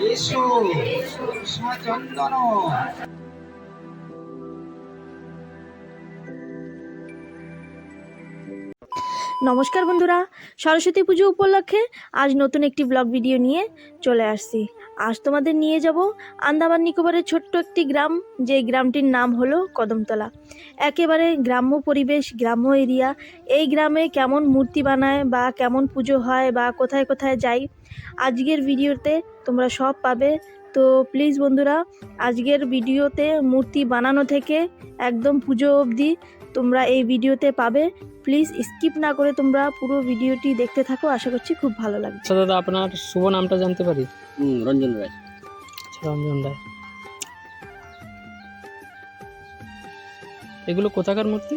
衣装しまちゃんだの নমস্কার বন্ধুরা, সরস্বতী পুজো উপলক্ষে আজ নতুন একটি ব্লগ ভিডিও নিয়ে চলে আসছি। আজ তোমাদের নিয়ে যাব আন্দামান নিকোবরের ছোট্ট একটি গ্রাম, যে গ্রামটির নাম হলো কদমতলা। একেবারে গ্রাম্য পরিবেশ, গ্রাম্য এরিয়া, এই গ্রামে কেমন মূর্তি বানায় বা কেমন পুজো হয় বা কোথায় কোথায় যাই আজকের ভিডিওতে তোমরা সব পাবে। তো প্লিজ বন্ধুরা, আজকের ভিডিওতে মূর্তি বানানো থেকে একদম পুজো অবধি তোমরা এই ভিডিওতে পাবে। প্লিজ স্কিপ না করে তোমরা পুরো ভিডিওটি দেখতে থাকো। আশা করছি খুব ভালো লাগবে। আচ্ছা দাদা আপনার শুভ নামটা জানতে পারি? রঞ্জন রায়। আচ্ছা, রঞ্জন রায়। এগুলো কোথাকার মূর্তি?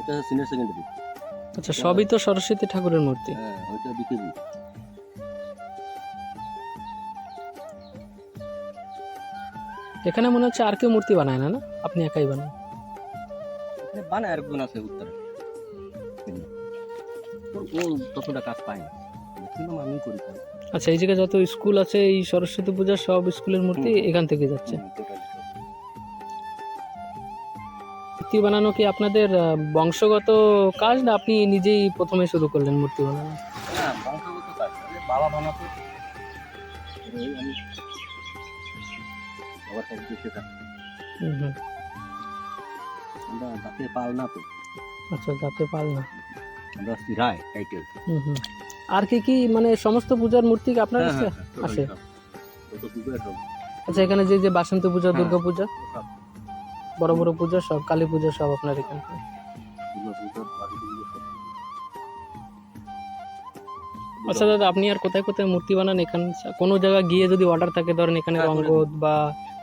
এটা সিনিয়র সেকেন্ডারি আচ্ছা সবই তো সরস্বতী ঠাকুরের মূর্তি। হ্যাঁ ওইটা বিকেবি এখানে মনে হচ্ছে আর কেউ মূর্তি বানায় না না? আপনি একাই বানান। বানায় আর একজন আছে উত্তরে। ও ততটা কাজ পায় না। আমি করি আচ্ছা এই জায়গায় যত স্কুল আছে এই সরস্বতী পূজার সব স্কুলের মূর্তি এখান থেকে যাচ্ছে। মূর্তি বানানো কি আপনাদের বংশগত কাজ না আপনি নিজেই প্রথমে শুরু করলেন মূর্তি বানানো? হ্যাঁ বংশগত কাজ বাবা বানাতো আমি বাবার কাছে হুম হুম। আমরা তাতে পাল না তো। আচ্ছা যাতে পাল না। আমরা রায় টাইটেল। হুম হুম। আর কি কি মানে সমস্ত পূজার মূর্তি কি আপনার হ্যাঁ, কাছে আছে আচ্ছা এখানে যে যে বাসন্তী পূজা হ্যাঁ। দুর্গা পূজা বড় বড় পূজা সব কালী পূজা সব আপনার এখানে? আচ্ছা দাদা আপনি আর কোথায় কোথায় মূর্তি বানান? এখানে কোনো জায়গায় গিয়ে যদি অর্ডার থাকে ধরেন এখানে হ্যাঁ, রঙ্গত বা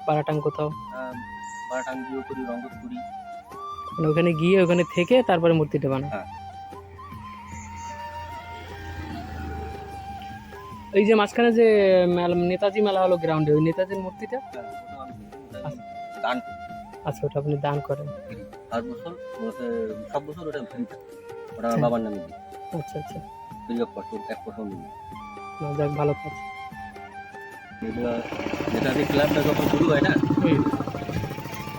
পারাটাং কোথাও? বারাটাঙ্গিও করি রঙ্গত করি। মানে ওখানে গিয়ে ওখানে থেকে তারপরে মূর্তিটা বানান হ্যাঁ। এই যে মাঝখানে যে মেলা নেতাজি মেলা হলো গ্রাউন্ডে ওই নেতাজির মূর্তিটা? আচ্ছা ওটা আপনি দান করেন। আর বছর সব বছর ওটা ওটা আচ্ছা। বাবার নামে। আচ্ছা আচ্ছা। এক না, যাক ভালো কাজ। নেতাজি ক্লাবটা যখন শুরু হয় না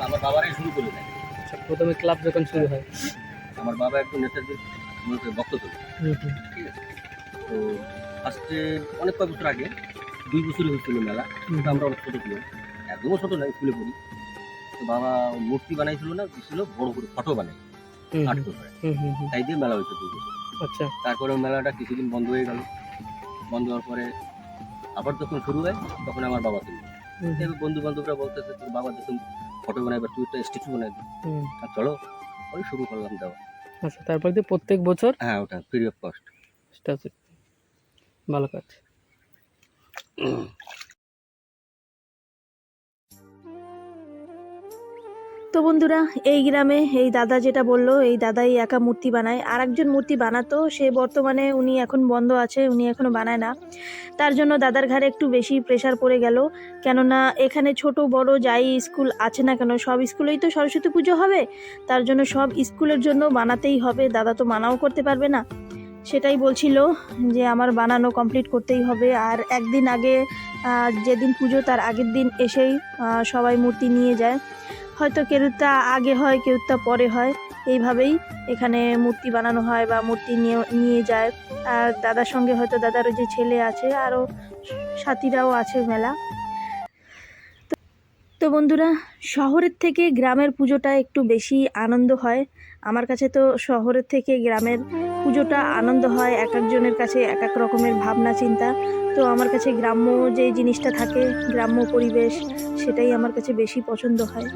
আমার বাবারাই শুরু করে দেয়। প্রথমে ক্লাব যখন শুরু হয়। আমার বাবা একজন নেতাজি মূলত ভক্ত ছিল হুম হুম ঠিক আছে? তো ফার্স্টে অনেক কয়েক বছর আগে দুই বছরই হয়েছিল মেলা। কিন্তু আমরা অনেক ছোটো ছিলাম। একদমও ছোটো না স্কুলে পড়ি। তো বাবা মূর্তি বানাইছিল না ছিল বড় করে ফটো বানাই। তাই দিয়ে মেলা হয়েছে দুই বছর। আচ্ছা। তারপরে মেলাটা কিছুদিন বন্ধ হয়ে গেল। বন্ধ হওয়ার পরে আবার যখন শুরু হয় তখন আমার বাবা এবার বন্ধু বান্ধবরা বলতেছে তোর বাবা যখন ফটো বানাইবার তুই একটা স্ট্যাচু বানাই দিই আর চলো ওই শুরু করলাম দেওয়া আচ্ছা তারপর দিয়ে প্রত্যেক বছর? হ্যাঁ ওটা ফ্রি অফ কস্ট স্ট্যাচু ভালো কাজ। তো বন্ধুরা, এই গ্রামে এই দাদা যেটা বলল, এই দাদাই একা মূর্তি বানায়। আর একজন মূর্তি বানাতো, সে বর্তমানে উনি এখন বন্ধ আছে, উনি এখনও বানায় না। তার জন্য দাদার ঘাড়ে একটু বেশি প্রেশার পড়ে গেল। কেননা, এখানে ছোট, বড় যাই স্কুল আছে না কেন, সব স্কুলেই তো সরস্বতী পুজো হবে। তার জন্য সব স্কুলের জন্য বানাতেই হবে। দাদা তো মানাও করতে পারবে না। সেটাই বলছিল যে, আমার বানানো কমপ্লিট করতেই হবে। আর একদিন আগে যেদিন পুজো, তার আগের দিন এসেই সবাই মূর্তি নিয়ে যায়। হয়তো কেউটা আগে হয় কেউটা পরে হয়। এইভাবেই এখানে মূর্তি বানানো হয় বা মূর্তি নিয়ে নিয়ে যায়। আর দাদার সঙ্গে হয়তো দাদার যে ছেলে আছে, আরও সাথীরাও আছে মেলা। তো বন্ধুরা, শহরের থেকে গ্রামের পুজোটা একটু বেশি আনন্দ হয়। আমার কাছে তো শহরের থেকে গ্রামের পুজোটা আনন্দ হয় এক একজনের কাছে এক এক রকমের ভাবনা, চিন্তা। তো আমার কাছে গ্রাম্য যে জিনিসটা থাকে, গ্রাম্য পরিবেশ, সেটাই আমার কাছে বেশি পছন্দ হয়।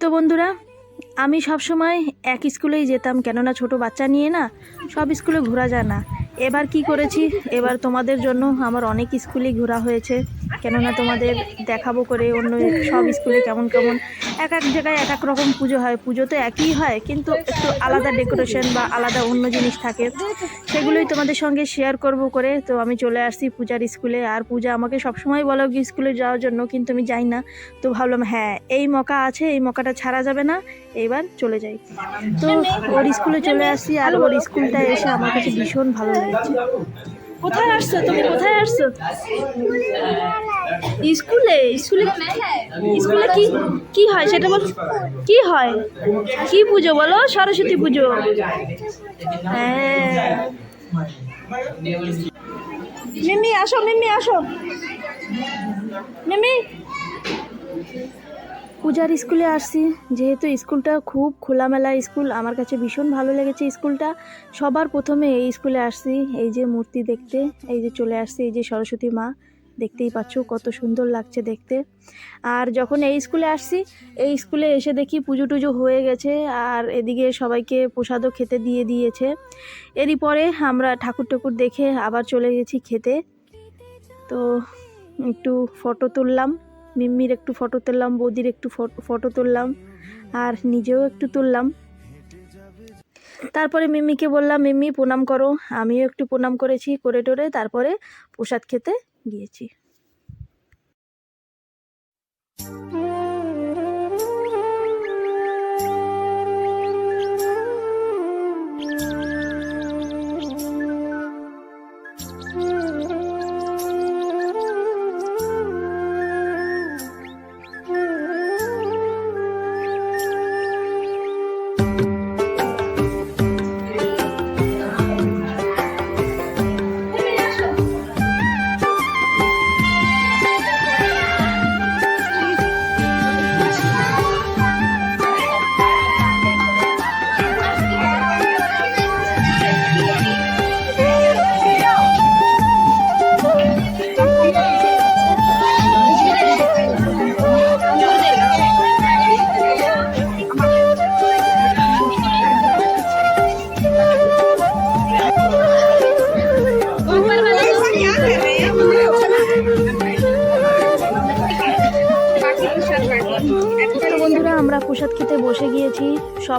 তো বন্ধুরা, আমি সব সময় এক স্কুলেই যেতাম, কেননা ছোট বাচ্চা নিয়ে না সব স্কুলে ঘোরা যায় না। এবার কি করেছি? এবার তোমাদের জন্য আমার অনেক স্কুলেই ঘোরা হয়েছে। কেননা তোমাদের দেখাবো করে অন্য সব স্কুলে কেমন কেমন এক এক জায়গায় এক এক রকম পুজো হয়। পুজো তো একই হয়, কিন্তু একটু আলাদা ডেকোরেশন বা আলাদা অন্য জিনিস থাকে। সেগুলোই তোমাদের সঙ্গে শেয়ার করব করে। তো আমি চলে আসছি পূজার স্কুলে। আর পূজা আমাকে সবসময় বলো স্কুলে যাওয়ার জন্য, কিন্তু আমি যাই না। তো ভাবলাম হ্যাঁ এই মকা আছে, এই মকাটা ছাড়া যাবে না। এইবার চলে যাই। তো ওর স্কুলে চলে আসছি, আর ওর স্কুলটা এসে আমার কাছে ভীষণ ভালো লেগেছে। কোথায় আসছো? তুমি কোথায় আসছো? স্কুলে? স্কুলে স্কুলে কি কি হয়? সেটা বল কি হয়? কি পুজো বলো? সরস্বতী পুজো। হ্যাঁ। মিমি, আসো মিমি আসো। মিমি পূজার স্কুলে আসছি। যেহেতু স্কুলটা খুব খোলামেলা স্কুল, আমার কাছে ভীষণ ভালো লেগেছে স্কুলটা। সবার প্রথমে এই স্কুলে আসছি, এই যে মূর্তি দেখতে, এই যে চলে আসছি, এই যে সরস্বতী মা, দেখতেই পাচ্ছ কত সুন্দর লাগছে দেখতে। আর যখন এই স্কুলে আসছি, এই স্কুলে এসে দেখি পুজো টুজো হয়ে গেছে, আর এদিকে সবাইকে প্রসাদও খেতে দিয়ে দিয়েছে। এরই পরে আমরা ঠাকুর ঠাকুর দেখে আবার চলে গেছি খেতে। তো একটু ফটো তুললাম। মিম্মির একটু ফটো তুললাম, বৌদির একটু ফটো তুললাম, আর নিজেও একটু তুললাম। তারপরে মিম্মিকে বললাম, মিম্মি, প্রণাম করো। আমিও একটু প্রণাম করেছি, করে টোরে তারপরে প্রসাদ খেতে গিয়েছি।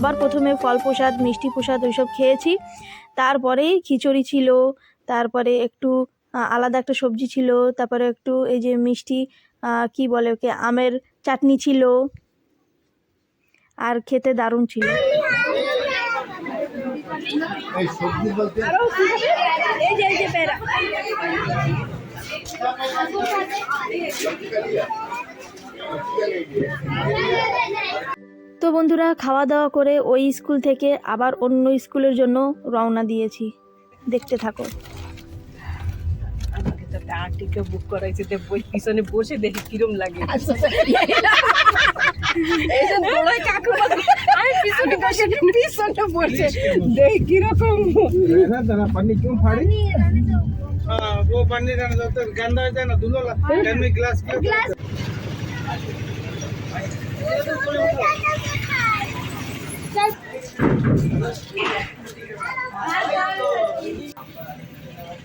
সবার প্রথমে ফল প্রসাদ মিষ্টি প্রসাদ ওইসব খেয়েছি। তারপরেই খিচুড়ি ছিল তারপরে একটু আলাদা একটা সবজি ছিল তারপরে একটু এই যে মিষ্টি কি বলে ওকে আমের চাটনি ছিল। আর খেতে দারুণ ছিল। এই যে এই যে পেয়ারা। তো বন্ধুরা খাওয়া দাওয়া করে ওই স্কুল থেকে আবার অন্য স্কুলের জন্য রওনা দিয়েছি। দেখতে থাকো। আমাকে তো একটা আর্টিকে বুক করাইছে তো বই পিছনে বসে দেখি কিরম লাগে। এই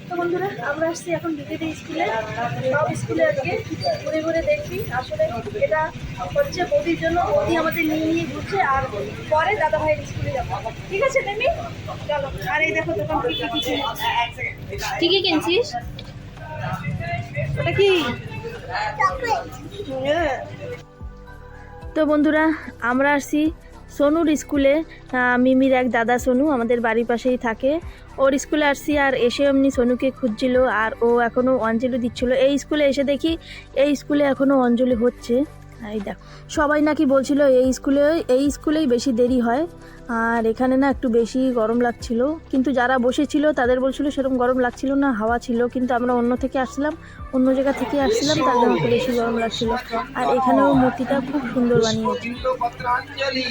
তো বন্ধুরা আমরা আসছি এখন বিকেডি স্কুলে। সব স্কুলে আজকে ঘুরে ঘুরে দেখি। আসলে এটা হচ্ছে বৌদির জন্য বৌদি আমাদের নিয়ে নিয়ে ঘুরছে আর পরে দাদা ভাইয়ের স্কুলে যাব। ঠিক আছে মেমি? চলো আর এই দেখো দোকান কি কি কি কিনছিস? ওটা কি? হ্যাঁ। তো বন্ধুরা আমরা আসছি সোনুর স্কুলে মিমির এক দাদা সোনু আমাদের বাড়ির পাশেই থাকে। ওর স্কুলে আসছি আর এসে এমনি সোনুকে খুঁজছিল আর ও এখনও অঞ্জলি দিচ্ছিল। এই স্কুলে এসে দেখি এই স্কুলে এখনও অঞ্জলি হচ্ছে। এই দেখ, সবাই নাকি বলছিল এই স্কুলে, এই স্কুলেই বেশি দেরি হয়। আর এখানে না একটু বেশি গরম লাগছিল কিন্তু যারা বসেছিল তাদের বলছিল সেরকম গরম লাগছিল না হাওয়া ছিল কিন্তু আমরা অন্য থেকে আসছিলাম অন্য জায়গা থেকে আসছিলাম তার জন্য একটু বেশি গরম লাগছিল আর এখানেও মূর্তিটা খুব সুন্দর বানিয়েছে পত্রাঞ্জলি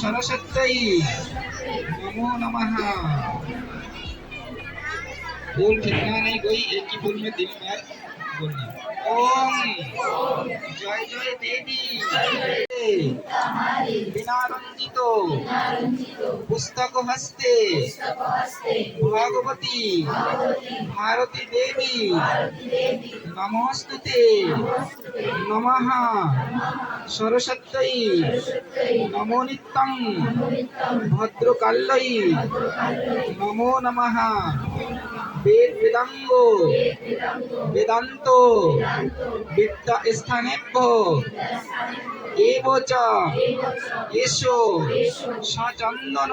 সরস্বতী নমো नमः बोल कितना नहीं कोई एक ही बोल में दिन भर बोलना ओम জয় জয় দেবী বিনারঞ্জিত পুস্তক হস্তে ভগবতী ভারতী দেবী নমস্তুতে নমঃ সরস্বতী নমো নিত্যং ভদ্রকাল্যই নমো নমঃ বেদ বেদাঙ্গ বেদান্ত বিদ্যা স্থানেভ্য। এব চ এসো সচন্দন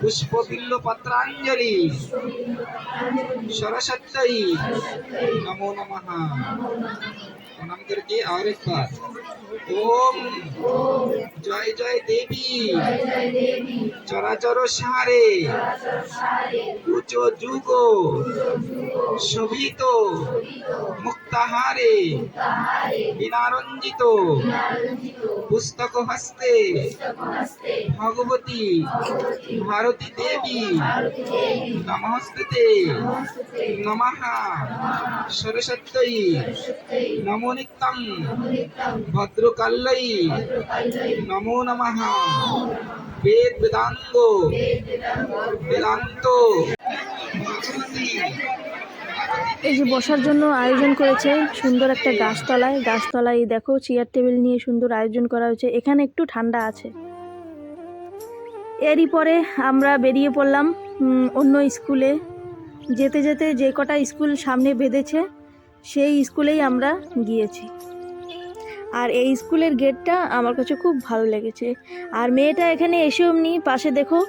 পুষ্পবিল্ল পত্রাঞ্জলি সরস্বতী নমো নমঃ। আমাদের আরেকবার। ওম জয় জয় দেবী। চরাচর সারে। উচ যুগ। শোভিত। মুক্তাহারে। বিনারঞ্জিত। পুস্তক হস্তে। ভগবতী। ভারতী দেবী। নমস্তে নমঃ। সরস্বতী। নমো ভদ্রকাল্যই নমো বেদ বেদাঙ্গ বেদান্ত এই যে বসার জন্য আয়োজন করেছে সুন্দর একটা গাছতলায়। গাছতলায় দেখো চেয়ার টেবিল নিয়ে সুন্দর আয়োজন করা হয়েছে। এখানে একটু ঠান্ডা আছে। এরই পরে আমরা বেরিয়ে পড়লাম অন্য স্কুলে। যেতে যেতে যে কটা স্কুল সামনে বেঁধেছে সেই স্কুলেই আমরা গিয়েছি। আর এই স্কুলের গেটটা আমার কাছে খুব ভালো লেগেছে। আর মেয়েটা এখানে এসে অমনি পাশে দেখো,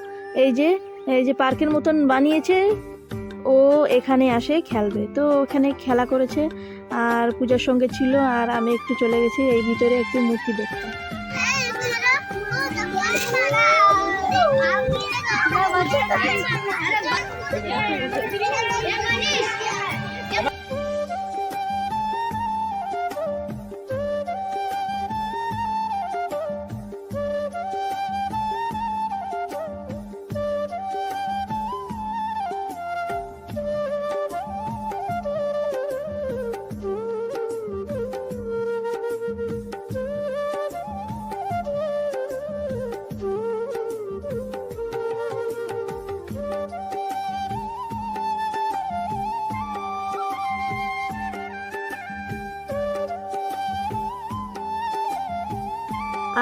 এই যে এই যে পার্কের মতন বানিয়েছে, ও এখানে আসে খেলবে। তো ওখানে খেলা করেছে, আর পূজার সঙ্গে ছিল, আর আমি একটু চলে গেছি, এই ভিতরে একটু মূর্তি দেখতে।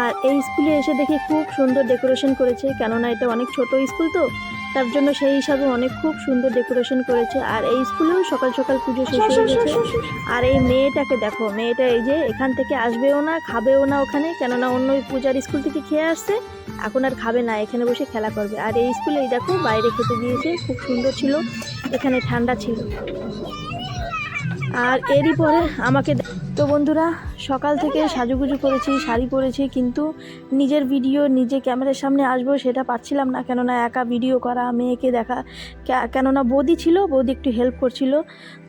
আর এই স্কুলে এসে দেখি খুব সুন্দর ডেকোরেশন করেছে কেননা এটা অনেক ছোট স্কুল তো তার জন্য সেই হিসাবে অনেক খুব সুন্দর ডেকোরেশন করেছে। আর এই স্কুলেও সকাল সকাল পুজো শেষ হয়ে গেছে। আর এই মেয়েটাকে দেখো মেয়েটা এই যে এখান থেকে আসবেও না খাবেও না ওখানে কেননা অন্য পূজার স্কুল থেকে খেয়ে আসছে এখন আর খাবে না এখানে বসে খেলা করবে। আর এই স্কুলে এই দেখো বাইরে খেতে দিয়েছে খুব সুন্দর ছিল এখানে ঠান্ডা ছিল। আর এরই পরে আমাকে তো বন্ধুরা, সকাল থেকে সাজুগুজু করেছি, শাড়ি পরেছি, কিন্তু নিজের ভিডিও, নিজে ক্যামেরার সামনে আসব সেটা পাচ্ছিলাম না, কেননা একা ভিডিও করা, মেয়েকে দেখা কেননা বৌদি ছিল, বৌদি একটু হেল্প করছিল।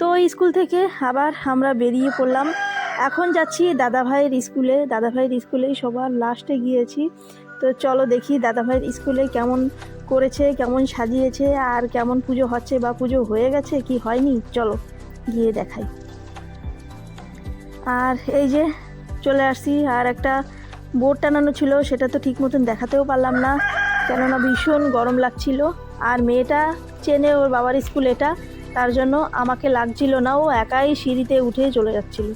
তো স্কুল থেকে আবার আমরা বেরিয়ে পড়লাম। এখন যাচ্ছি দাদা ভাইয়ের স্কুলে দাদা ভাইয়ের স্কুলেই সবার লাস্টে গিয়েছি। তো চলো দেখি দাদা ভাইয়ের স্কুলে কেমন করেছে, কেমন সাজিয়েছে, আর কেমন পুজো হচ্ছে বা পুজো হয়ে গেছে, কি হয়নি, চলো গিয়ে দেখাই। আর এই যে চলে আসছি, আর একটা বোর্ড টানানো ছিল, সেটা তো ঠিক মতন দেখাতেও পারলাম না, কেননা ভীষণ গরম লাগছিল, আর মেয়েটা চেনে ওর বাবার স্কুল এটা, তার জন্য আমাকে লাগছিল না, ও একাই সিঁড়িতে উঠে চলে যাচ্ছিল।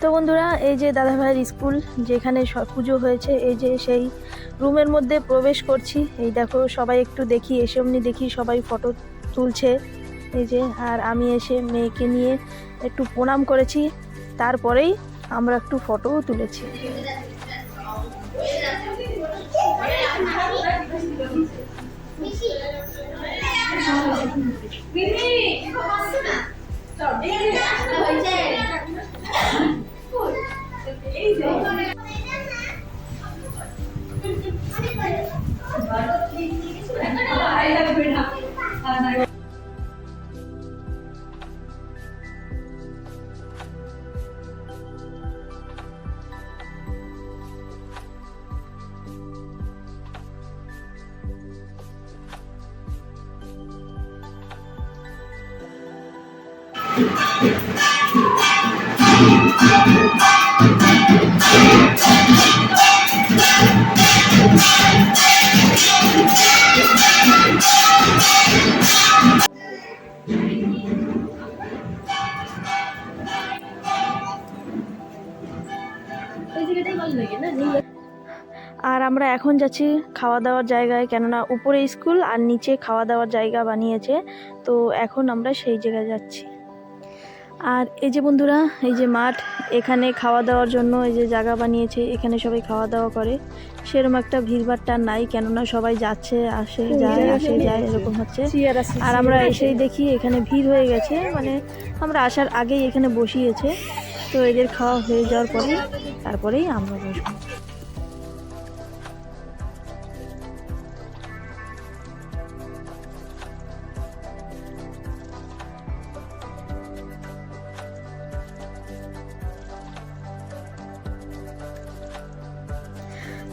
তো বন্ধুরা, এই যে দাদাভাইয়ের স্কুল, যেখানে পুজো হয়েছে, এই যে সেই রুমের মধ্যে প্রবেশ করছি। এই দেখো, সবাই একটু দেখি, এসে অমনি দেখি সবাই ফটো তুলছে। এই যে, আর আমি এসে মেয়েকে নিয়ে একটু প্রণাম করেছি। তারপরেই আমরা একটু ফটোও তুলেছি। আর আমরা এখন যাচ্ছি খাওয়া দাওয়ার জায়গায়। কেননা উপরে স্কুল আর নিচে খাওয়া দাওয়ার জায়গা বানিয়েছে। তো এখন আমরা সেই জায়গায় যাচ্ছি। আর এই যে বন্ধুরা এই যে মাঠ এখানে খাওয়া দাওয়ার জন্য এই যে জায়গা বানিয়েছে এখানে সবাই খাওয়া দাওয়া করে। সেরকম একটা ভিড়ভাড়টা নাই কেননা সবাই যাচ্ছে আসে যায় আসে যায় এরকম হচ্ছে। আর আমরা এসেই দেখি এখানে ভিড় হয়ে গেছে মানে আমরা আসার আগেই এখানে বসিয়েছে। তো এদের খাওয়া হয়ে যাওয়ার পরে তারপরেই আমরা বসবো।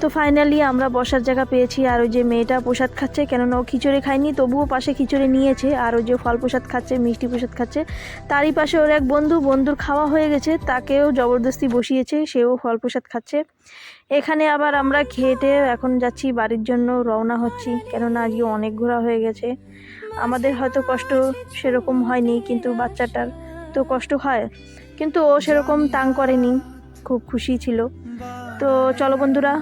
তো ফাইনালি আমরা বসার জায়গা পেয়েছি। আর ওই যে মেয়েটা প্রসাদ খাচ্ছে, কেননা ও খিচুড়ি খায়নি, তবুও পাশে খিচুড়ি নিয়েছে। আর ওই যে ফল প্রসাদ খাচ্ছে, মিষ্টি প্রসাদ খাচ্ছে। তারই পাশে ওর এক বন্ধু, বন্ধুর খাওয়া হয়ে গেছে, তাকেও জবরদস্তি বসিয়েছে, সেও ফল প্রসাদ খাচ্ছে। এখানে আবার আমরা খেটে এখন যাচ্ছি, বাড়ির জন্য রওনা হচ্ছি, কেননা আজকে অনেক ঘোরা হয়ে গেছে। আমাদের হয়তো কষ্ট সেরকম হয়নি, কিন্তু বাচ্চাটার তো কষ্ট হয়। কিন্তু ও সেরকম তাং করেনি, খুব খুশি ছিল। তো চলো বন্ধুরা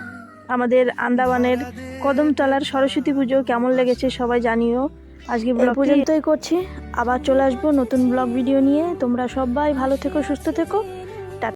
আমাদের আন্দামানের কদমতলার সরস্বতী পুজো কেমন লেগেছে সবাই জানিও। আজকে ব্লগ পর্যন্তই করছি। আবার চলে আসব নতুন ব্লগ ভিডিও নিয়ে। তোমরা সবাই ভালো থেকো সুস্থ থেকো।